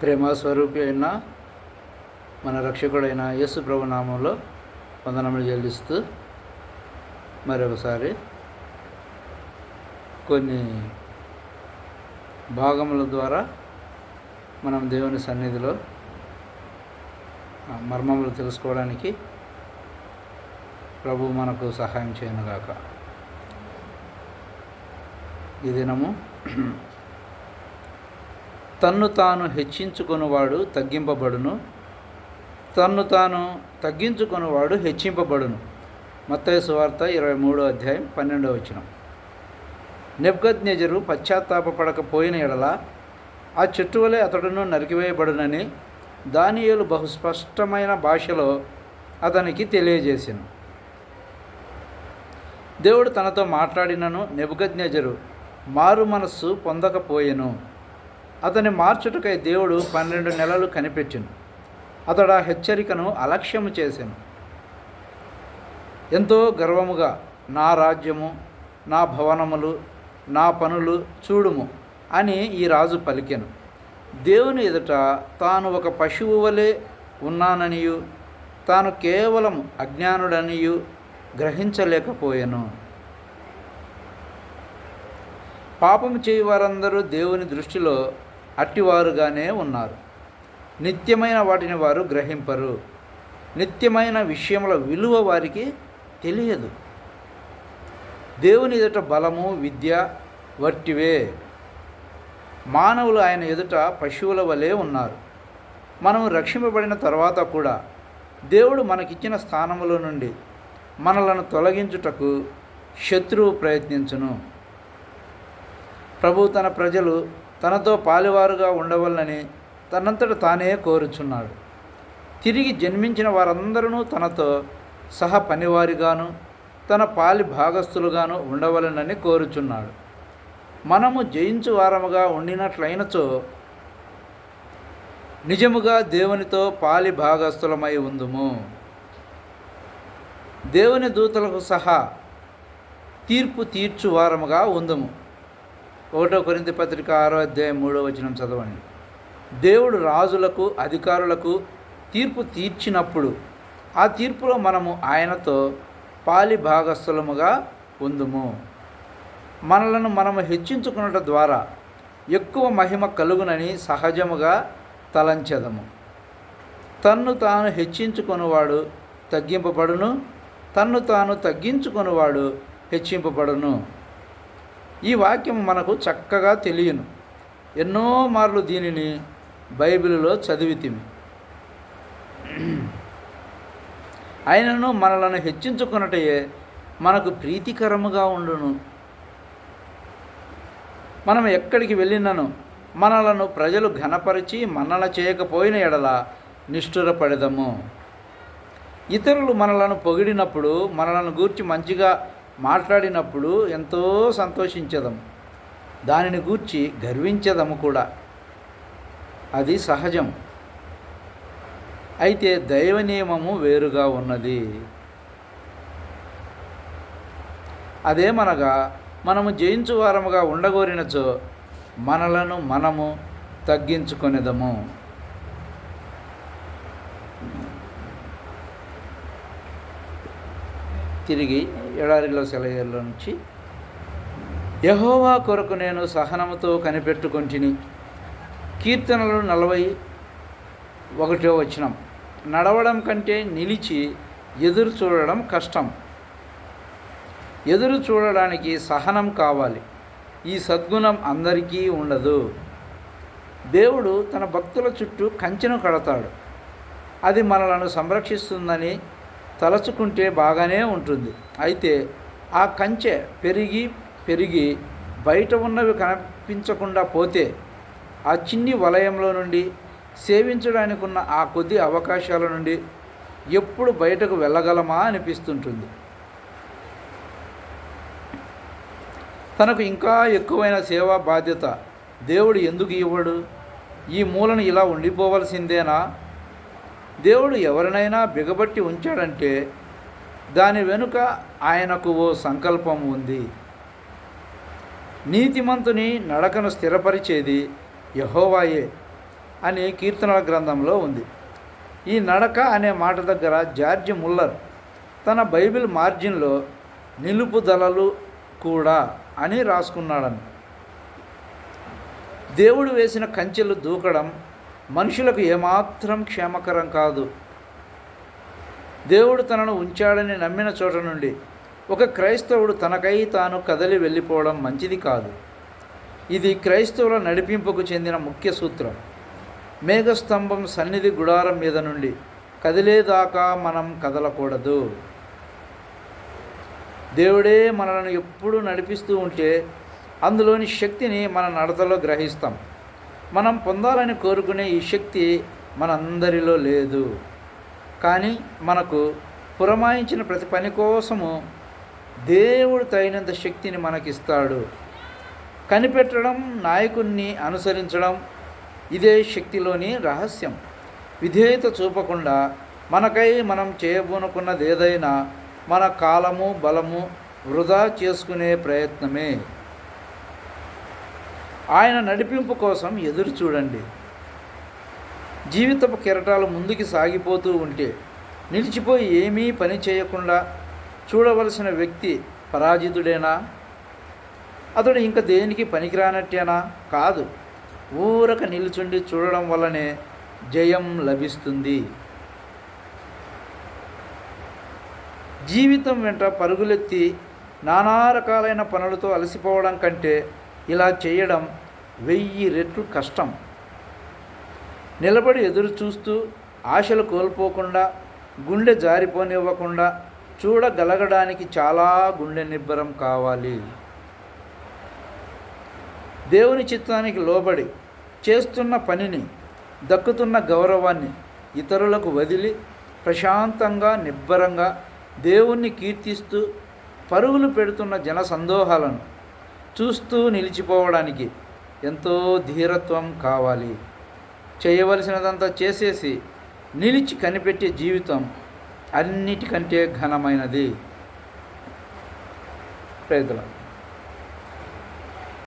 ప్రేమ స్వరూపి అయిన మన రక్షకుడైన యేసు ప్రభు నామంలో వందనములు చెల్లిస్తూ మరొకసారి కొన్ని భాగముల ద్వారా మనం దేవుని సన్నిధిలో మర్మములు తెలుసుకోవడానికి ప్రభు మనకు సహాయం చేయనుగాక. ఈ దినము తన్ను తాను హెచ్చించుకొనువాడు తగ్గింపబడును. తన్ను తాను తగ్గించుకొనువాడు హెచ్చింపబడును. మత్తయి సువార్త ఇరవై మూడో అధ్యాయం పన్నెండవ వచనం. నెబ్గద్నెజరు పశ్చాత్తాపడకపోయిన ఎడల ఆ చెట్టు వలె అతడును నరికివేయబడునని దానియలు బహుస్పష్టమైన భాషలో అతనికి తెలియజేసాను. దేవుడు తనతో మాట్లాడినను నెబుగద్నెజరు మారు మనస్సు పొందకపోయెను. అతని మార్చుటకై దేవుడు పన్నెండు నెలలు కనిపించను అతడు ఆ హెచ్చరికను అలక్ష్యము చేశాను ఎంతో గర్వముగా నా రాజ్యము నా భవనములు నా పనులు చూడుము అని ఈ రాజు పలికెను. దేవుని ఎదుట తాను ఒక పశువు వలె ఉన్నాననియు తాను కేవలం అజ్ఞానుడనియు గ్రహించలేకపోయాను. పాపం చేయి వారందరూ దేవుని దృష్టిలో అట్టివారుగానే ఉన్నారు. నిత్యమైన వాటిని వారు గ్రహింపరు. నిత్యమైన విషయముల విలువ వారికి తెలియదు. దేవుని ఎదుట బలము విద్య వట్టివే మానవులు ఆయన ఎదుట పశువుల వలె ఉన్నారు. మనం రక్షింపబడిన తర్వాత కూడా దేవుడు మనకిచ్చిన స్థానములో నుండి మనలను తొలగించుటకు శత్రువు ప్రయత్నించును. ప్రభు తన ప్రజలు తనతో పాలివారుగా ఉండవలనని తనంతట తానే కోరుచున్నాడు. తిరిగి జన్మించిన వారందరూ తనతో సహ పనివారిగాను తన పాలి భాగస్థులుగాను ఉండవలనని కోరుచున్నాడు. మనము జయించు వారముగా ఉండినట్లయినచో నిజముగా దేవునితో పాలి భాగస్థులమై ఉందుము. దేవుని దూతలకు సహా తీర్పు తీర్చు వారముగా ఉందుము. ఒకటో కొరింత పత్రిక ఆరో అధ్యాయం మూడో వచనం చదవండి. దేవుడు రాజులకు అధికారులకు తీర్పు తీర్చినప్పుడు ఆ తీర్పులో మనము ఆయనతో పాలి భాగస్థులముగా ఉందుము. మనలను మనము హెచ్చించుకున్నట ద్వారా ఎక్కువ మహిమ కలుగునని సహజముగా తలంచెదము. తన్ను తాను హెచ్చించుకొనివాడు తగ్గింపబడును తన్ను తాను తగ్గించుకొనువాడు హెచ్చింపబడును. ఈ వాక్యం మనకు చక్కగా తెలియను. ఎన్నో మార్లు దీనిని బైబిల్లో చదివితిమి. ఆయనను మనలను హెచ్చించుకున్నటయే మనకు ప్రీతికరముగా ఉండును. మనం ఎక్కడికి వెళ్ళినను? మనలను ప్రజలు ఘనపరిచి మనల చేయకపోయిన ఎడల నిష్ఠురపడదము. ఇతరులు మనలను పొగిడినప్పుడు మనలను గూర్చి మంచిగా మాట్లాడినప్పుడు ఎంతో సంతోషించదము దానిని గూర్చి గర్వించదము కూడా. అది సహజం. అయితే దైవ నియమము వేరుగా ఉన్నది. అదేమనగా మనము జయించు వారముగా ఉండగోరినచో మనలను మనము తగ్గించుకొనిదము. తిరిగి ఎడారిలో సెలయేరులో నుంచి యహోవా కొరకు నేను సహనముతో కనిపెట్టుకొంటిని. కీర్తనలు నలభై ఒకటో వచనం. నడవడం కంటే నిలిచి ఎదురు చూడడం కష్టం. ఎదురు చూడడానికి సహనం కావాలి. ఈ సద్గుణం అందరికీ ఉండదు. దేవుడు తన భక్తుల చుట్టూ కంచెను కడతాడు. అది మనలను సంరక్షిస్తుందని తలచుకుంటే బాగానే ఉంటుంది. అయితే ఆ కంచె పెరిగి పెరిగి బయట ఉన్నవి కనిపించకుండా పోతే ఆ చిన్ని వలయంలో నుండి సేవించడానికి ఉన్న ఆ కొద్ది అవకాశాల నుండి ఎప్పుడు బయటకు వెళ్ళగలమా అనిపిస్తుంటుంది. తనకు ఇంకా ఎక్కువైన సేవా బాధ్యత దేవుడు ఎందుకు ఇవ్వడు? ఈ మూలను ఇలా ఉండిపోవలసిందేనా? దేవుడు ఎవరినైనా బిగబట్టి ఉంచాడంటే దాని వెనుక ఆయనకు ఓ సంకల్పం ఉంది. నీతిమంతుని నడకను స్థిరపరిచేది యహోవాయే అని కీర్తనల గ్రంథంలో ఉంది. ఈ నడక అనే మాట దగ్గర జార్జ్ ముల్లర్ తన బైబిల్ మార్జిన్లో నిలుపుదలలు కూడా అని రాసుకున్నాడని. దేవుడు వేసిన కంచెలు దూకడం మనుషులకు ఏమాత్రం క్షేమకరం కాదు. దేవుడు తనను ఉంచాడని నమ్మిన చోట నుండి ఒక క్రైస్తవుడు తనకై తాను కదలి వెళ్ళిపోవడం మంచిది కాదు. ఇది క్రైస్తవుల నడిపింపుకు చెందిన ముఖ్య సూత్రం. మేఘస్తంభం సన్నిధి గుడారం మీద నుండి కదిలేదాకా మనం కదలకూడదు. దేవుడే మనలను ఎప్పుడూ నడిపిస్తూ ఉంటే అందులోని శక్తిని మన నడతలో గ్రహిస్తాం. మనం పొందాలని కోరుకునే ఈ శక్తి మనందరిలో లేదు. కానీ మనకు పురమాయించిన ప్రతి పని కోసము దేవుడు తగినంత శక్తిని మనకిస్తాడు. కనిపెట్టడం నాయకుణ్ణి అనుసరించడం ఇదే శక్తిలోని రహస్యం. విధేయత చూపకుండా మనకై మనం చేయబోనుకున్నదేదైనా మన కాలము బలము వృధా చేసుకునే ప్రయత్నమే. ఆయన నడిపింపు కోసం ఎదురు చూడండి. జీవితపు కెరటాలు ముందుకు సాగిపోతూ ఉంటే నిలిచిపోయి ఏమీ పని చేయకుండా చూడవలసిన వ్యక్తి పరాజితుడేనా? అతడు ఇంకా దేనికి పనికిరానట్టేనా? కాదు ఊరక నిలుచుండి చూడడం వల్లనే జయం లభిస్తుంది. జీవితం వెంట పరుగులెత్తి నానా రకాలైన పనులతో అలసిపోవడం కంటే ఇలా చేయడం వెయ్యి రెట్లు కష్టం. నిలబడి ఎదురు చూస్తూ ఆశలు కోల్పోకుండా గుండె జారిపోనివ్వకుండా చూడగలగడానికి చాలా గుండె నిబ్బరం కావాలి. దేవుని చిత్తానికి లోబడి చేస్తున్న పనిని దక్కుతున్న గౌరవాన్ని ఇతరులకు వదిలి ప్రశాంతంగా నిబ్బరంగా దేవుణ్ణి కీర్తిస్తూ పరుగులు పెడుతున్న జన సందోహాలను చూస్తూ నిలిచిపోవడానికి ఎంతో ధీరత్వం కావాలి. చేయవలసినదంతా చేసేసి నిలిచి కనిపెట్టే జీవితం అన్నిటికంటే ఘనమైనది. ప్రయత్నం